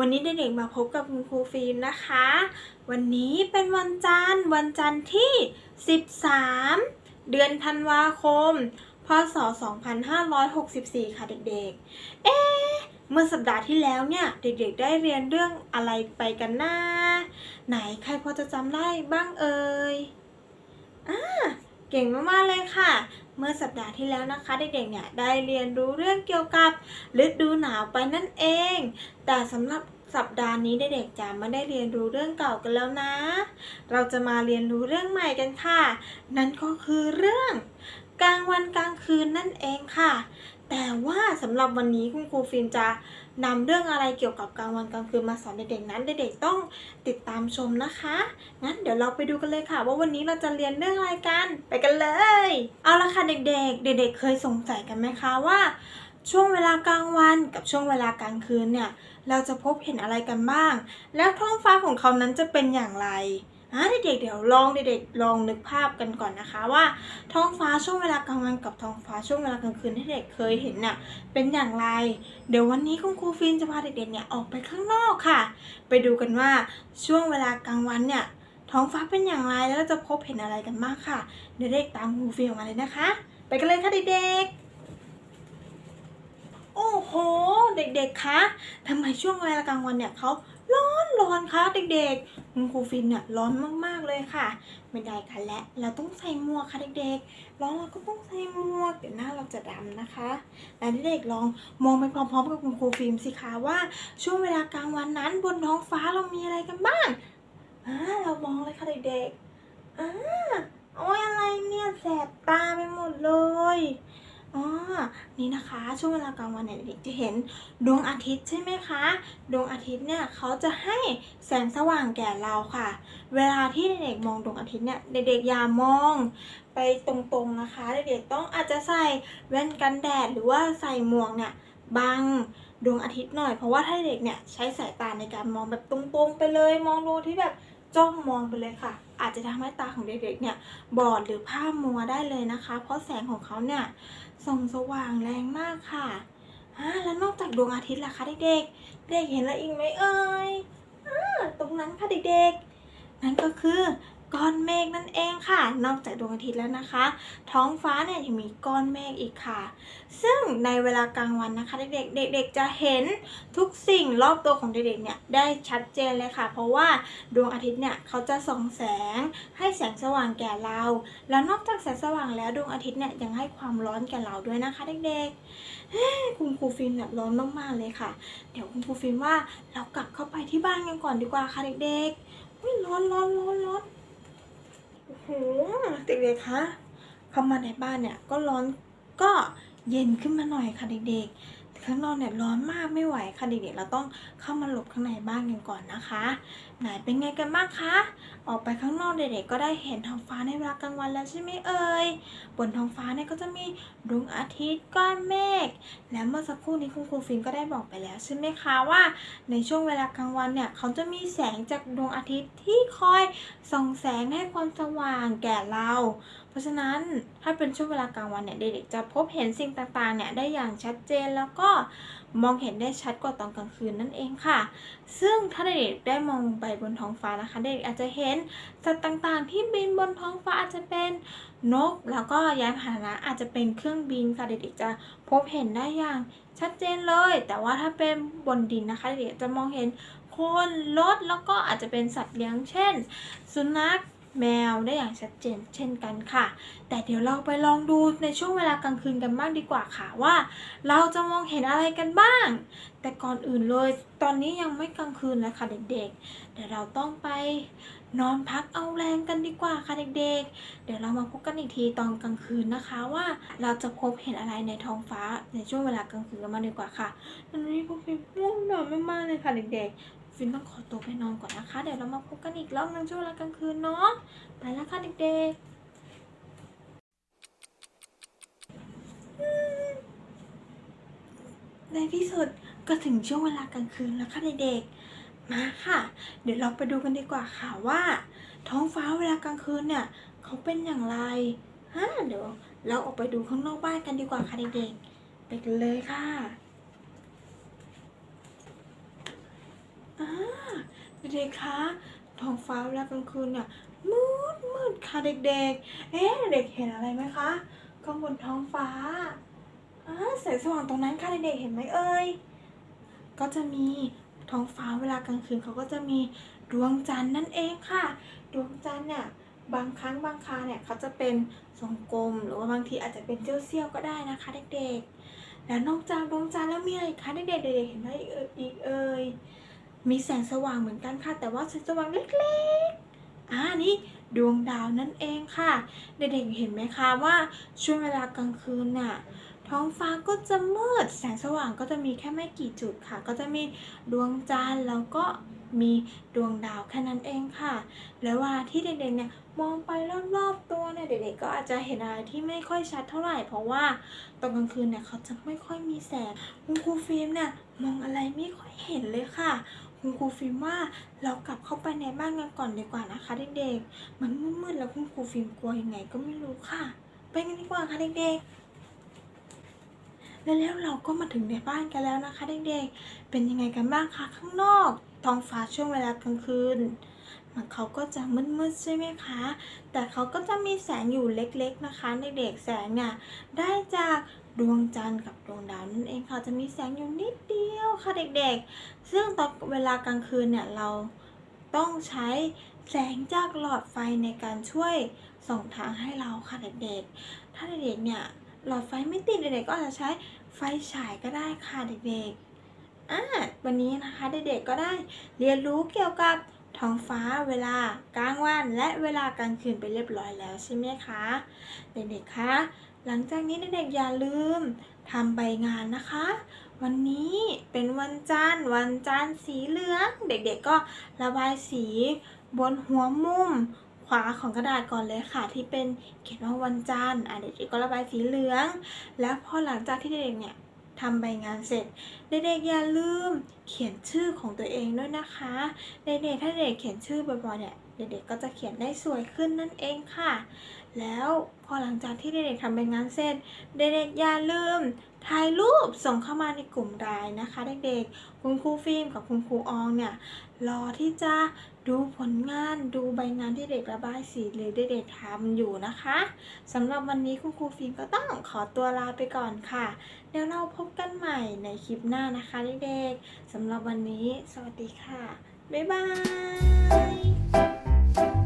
วันนี้เด็กๆมาพบกับคุณครูฟิล์มนะคะ วันนี้เป็นวันจันทร์วันจันทร์ที่ 13 เดือนธันวาคม พศ 2564 ค่ะเด็กๆ เอ๊เมื่อสัปดาห์ที่แล้วเนี่ย เด็กๆ ได้เรียนเรื่องอะไรไปกันนะไหนใครพอจะจำได้บ้างเอ่ยอ่า เก่งมากๆเลยค่ะ เมื่อสัปดาห์ที่แล้วนะคะ เด็กๆเนี่ยได้เรียนรู้เรื่องเกี่ยวกับฤดูหนาวไปนั่นเอง แต่สำหรับสัปดาห์นี้เด็กๆจะไม่ได้เรียนรู้เรื่องเก่ากันแล้วนะ เราจะมาเรียนรู้เรื่องใหม่กันค่ะ นั่นก็คือเรื่องกลางวันกลางคืนนั่นเองค่ะ แต่ว่าสำหรับวันนี้คุณครูฟิล์มจะ นำเรื่องอะไรเกี่ยวกับกลางวันกลางคืนมาสอนเด็กๆนั้น เด็กๆต้องติดตามชมนะคะ งั้นเดี๋ยวเราไปดูกันเลยค่ะ ว่าวันนี้เราจะเรียนเรื่องอะไรกัน ไปกันเลย เอาละค่ะเด็กๆ เด็กๆ เคยสงสัยกันไหมคะว่า ช่วงเวลากลางวันกับช่วงเวลากลางคืนเนี่ยเราจะพบเห็นอะไรกันบ้าง แล้วท้องฟ้าของเขานั้นจะเป็นอย่างไร อะเด็กๆเดี๋ยวลองเด็กๆลองนึกภาพกันก่อนนะคะว่าท้องฟ้าช่วงเวลากลางวันกับท้องฟ้าช่วงเวลากลางคืนที่เด็กเคยเห็นน่ะเป็นอย่างไร เดี๋ยววันนี้คุณครูฟินจะพาเด็กๆเนี่ยออกไปข้างนอกค่ะ ไปดูกันว่าช่วงเวลากลางวันเนี่ยท้องฟ้าเป็นอย่างไรแล้วจะพบเห็นอะไรกันบ้างค่ะ เด็กๆตามครูฟิลออกมาเลยนะคะ ไปกันเลยค่ะเด็กๆโอ้โห เด็กๆ คะทำไมช่วงเวลากลางวันเนี่ยเขา ร้อนร้อนคะเด็กๆคุณครูฟินเนี่ยร้อนมากๆเลยค่ะ ไม่ได้ค่ะและเราต้องใส่หมวกค่ะเด็กๆ ร้อนเราก็ต้องใส่หมวกเดี๋ยวหน้าเราจะดำนะคะแล้วเด็กๆลองมองไปพร้อมๆกับคุณครูฟิล์มสิคะว่าช่วงเวลากลางวันนั้นบนท้องฟ้าเรามีอะไรกันบ้างอ่าเรามองเลยค่ะเด็กๆอ่าโอ้ยอะไรเนี่ยแสบตาไปหมดเลย อ๋อ นี่นะคะ ช่วงเวลากลางวันเนี่ยเด็กจะเห็นดวงอาทิตย์ใช่ไหมคะ ดวงอาทิตย์เนี่ยเขาจะให้แสงสว่างแก่เราค่ะ เวลาที่เด็กๆมองดวงอาทิตย์เนี่ยเด็กๆอย่ามองไปตรงๆนะคะ เด็กๆต้องอาจจะใส่แว่นกันแดดหรือว่าใส่หมวกเนี่ยบังดวงอาทิตย์หน่อย เพราะว่าถ้าเด็กเนี่ยใช้สายตาในการมองแบบตรงๆไปเลย มองดวงอาที่แบบ จ้องมองไปเลยค่ะ อาจจะทำให้ตาของเด็กๆเนี่ยบอดหรือผ้ามัวได้เลยนะคะ เพราะแสงของเขาเนี่ยส่องสว่างแรงมากค่ะอ่าแล้วนอกจากดวงอาทิตย์ล่ะคะเด็กๆ เด็กเห็นอะไรอีกไหมเอ่ยอ่าตรงนั้นค่ะเด็กๆ นั่นก็คือ ก้อนเมฆนั่นเองค่ะ นอกจากดวงอาทิตย์แล้วนะคะ ท้องฟ้าเนี่ยยังมีก้อนเมฆอีกค่ะ ซึ่งในเวลากลางวันนะคะ เด็กๆเด็กๆจะเห็นทุกสิ่งรอบตัวของเด็กๆเนี่ยได้ชัดเจนเลยค่ะ เพราะว่าดวงอาทิตย์เนี่ยเขาจะส่องแสงให้แสงสว่างแก่เรา แล้วนอกจากแสงสว่างแล้วดวงอาทิตย์เนี่ยยังให้ความร้อนแก่เราด้วยนะคะ เด็กๆคุณครูฟิล์มเนี่ยร้อนมากๆเลยค่ะ เดี๋ยวคุณครูฟิล์มว่าเรากลับเข้าไปที่บ้านกันก่อนดีกว่าค่ะเด็กๆร้อนร้อนร้อนร้อน โอ้โหเด็กๆคะเข้ามาในบ้านเนี่ยก็ร้อนก็เย็นขึ้นมาหน่อยค่ะเด็ก ข้างนอกเนี่ยร้อนมากไม่ไหวค่ะเด็กๆเราต้องเข้ามาหลบข้างในบ้านกันก่อนนะคะ ไหนเป็นไงกันบ้างคะออกไปข้างนอกเด็กๆก็ได้เห็นท้องฟ้าในเวลากลางวันแล้วใช่ไหมเอ่ยบนท้องฟ้าเนี่ยก็จะมีดวงอาทิตย์ก้อนเมฆและเมื่อสักครู่นี้คุณครูฟินก็ได้บอกไปแล้วใช่ไหมคะว่า ในช่วงเวลากลางวันเนี่ยเขาจะมีแสงจากดวงอาทิตย์ที่คอยส่องแสงให้ความสว่างแก่เรา ราะฉะนั้นถ้าเป็นช่วงเวลากลางวันเนี่ยเด็กๆจะพบเห็นสิ่งต่างๆเนี่ยได้อย่างชัดเจนแล้วก็มองเห็นได้ชัดกว่าตอนกลางคืนนั่นเองค่ะ ซึ่งถ้าเด็กๆได้มองไปบนท้องฟ้านะคะเด็กอาจจะเห็นสัตว์ต่างๆ ที่บินบนท้องฟ้าอาจจะเป็นนก แล้วก็ยานพาหนะอาจจะเป็นเครื่องบินค่ะเด็กๆจะพบเห็นได้อย่างชัดเจนเลย แต่ว่าถ้าเป็นบนดินนะคะเด็กๆจะมองเห็นคนรถแล้วก็อาจจะเป็นสัตว์เลี้ยงเช่น สุนัข แมวได้อย่างชัดเจนเช่นกันค่ะ แต่เดี๋ยวเราไปลองดูในช่วงเวลากลางคืนกันบ้างดีกว่าค่ะว่า เราจะมองเห็นอะไรกันบ้าง แต่ก่อนอื่นเลย ตอนนี้ยังไม่กลางคืนเลยค่ะเด็กๆ เดี๋ยวเราต้องไปนอนพักเอาแรงกันดีกว่าค่ะเด็กๆ เดี๋ยวเรามาพบกันอีกทีตอนกลางคืนนะคะว่าเราจะพบเห็นอะไรในท้องฟ้าในช่วงเวลากลางคืนกันมาดีกว่าค่ะตอนนี้พวกพี่ง่วงนอนมากๆเลยค่ะเด็กๆ ฟินต้องขอตัวไปนอนก่อนนะคะ เดี๋ยวเรามาพบกันอีกรอบนึงช่วงเวลากลางคืนเนาะ ไปแล้วค่ะเด็กๆ ในที่สุดก็ถึงช่วงเวลากลางคืนแล้วค่ะเด็กๆ มาค่ะ เดี๋ยวเราไปดูกันดีกว่าค่ะว่า ท้องฟ้าเวลากลางคืนเนี่ยเขาเป็นอย่างไรฮะเดี๋ยวเราออกไปดูข้างนอกบ้านกันดีกว่าค่ะเด็กๆ ไปกันเลยค่ะ เด็กๆคะท้องฟ้าเวลากลางคืนเนี่ยมืดมืดค่ะเด็กๆ เอ๊ะเด็กเห็นอะไรไหมคะข้างบนท้องฟ้าอ่าแสงสว่างตรงนั้นค่ะเด็กๆเห็นไหมเอ่ยก็จะมีท้องฟ้าเวลากลางคืนเขาก็จะมีดวงจันทร์นั่นเองค่ะ ดวงจันทร์เนี่ยบางครั้งบางคราเนี่ยเขาจะเป็นทรงกลม หรือว่าบางทีอาจจะเป็นเจี้ยวๆก็ได้นะคะเด็กๆแล้วนอกจากดวงจันทร์แล้วมีอะไรคะเด็กๆเด็กๆเห็นไหมเอ่ยอีกเอ่ย มีแสงสว่างเหมือนกันค่ะ แต่ว่าแสงสว่างเล็กๆอ่านี่ดวงดาวนั่นเองค่ะ เด็กๆเห็นไหมคะว่าช่วงเวลากลางคืนน่ะท้องฟ้าก็จะมืด แสงสว่างก็จะมีแค่ไม่กี่จุดค่ะ ก็จะมีดวงจันทร์แล้วก็มีดวงดาวแค่นั้นเองค่ะ แล้ววลาที่เด็กๆเนี่ยมองไปรอบๆตัวเนี่ยเด็กๆก็อาจจะเห็นอะไรที่ไม่ค่อยชัดเท่าไหร่ เพราะว่าตอนกลางคืนเนี่ยเขาจะไม่ค่อยมีแสงคุณครูฟิล์มเนี่ยมองอะไรไม่ค่อยเห็นเลยค่ะ คุณครูฟิล์มว่าเรากลับเข้าไปในบ้านกันก่อนดีกว่านะคะเด็กๆ มันมืดๆแล้วคุณครูฟิล์มกลัวยังไงก็ไม่รู้ค่ะ ไปกันดีกว่าค่ะเด็กๆแล้วเราก็มาถึงในบ้านกันแล้วนะคะเด็กๆ เป็นยังไงกันบ้างคะข้างนอก ท้องฟ้าช่วงเวลากลางคืน มันเขาก็จะมืดๆใช่ไหมคะ แต่เขาก็จะมีแสงอยู่เล็กๆนะคะในเด็กแสงเนี่ยได้จากดวงจันทร์กับดวงดาวนั่นเองค่ะจะมีแสงอยู่นิดเดียวค่ะเด็กๆ ซึ่งตอนเวลากลางคืนเนี่ยเราต้องใช้แสงจากหลอดไฟในการช่วยส่องทางให้เราค่ะเด็กๆ ถ้าเด็กๆเนี่ยหลอดไฟไม่ติดเด็กๆก็อาจจะใช้ไฟฉายก็ได้ค่ะเด็กๆอ่าวันนี้นะคะเด็กๆก็ได้เรียนรู้เกี่ยวกับ ท้องฟ้าเวลากลางวันและเวลากลางคืนไปเรียบร้อยแล้วใช่ไหมคะ เด็กๆคะหลังจากนี้เด็กๆอย่าลืมทำใบงานนะคะ วันนี้เป็นวันจันทร์วันจันทร์สีเหลือง เด็กๆก็ระบายสีบนหัวมุมขวาของกระดาษก่อนเลยค่ะ ที่เป็นเขียนว่าวันจันทร์อะเด็กๆก็ระบายสีเหลือง แล้วพอหลังจากที่เด็กๆเนี่ย ทำใบงานเสร็จ เด็กๆอย่าลืมเขียนชื่อของตัวเองด้วยนะคะ เด็กๆถ้าเด็กเขียนชื่อบ่อยๆเนี่ยเด็กๆก็จะเขียนได้สวยขึ้นนั่นเองค่ะ แล้วพอหลังจากที่เด็กๆทำใบงานเสร็จ เด็กๆอย่าลืมถ่ายรูปส่งเข้ามาในกลุ่มไลน์นะคะ เด็กๆ คุณครูฟิล์มกับคุณครูอองเนี่ยรอที่จะดูผลงานดูใบงานที่เด็กระบายสีหรือเด็กๆทำอยู่นะคะสำหรับวันนี้คุณครูฟิล์มก็ต้องขอตัวลาไปก่อนค่ะ เดี๋ยวเราพบกันใหม่ในคลิปหน้านะคะเด็กๆสำหรับวันนี้ สวัสดีค่ะ บ๊ายบาย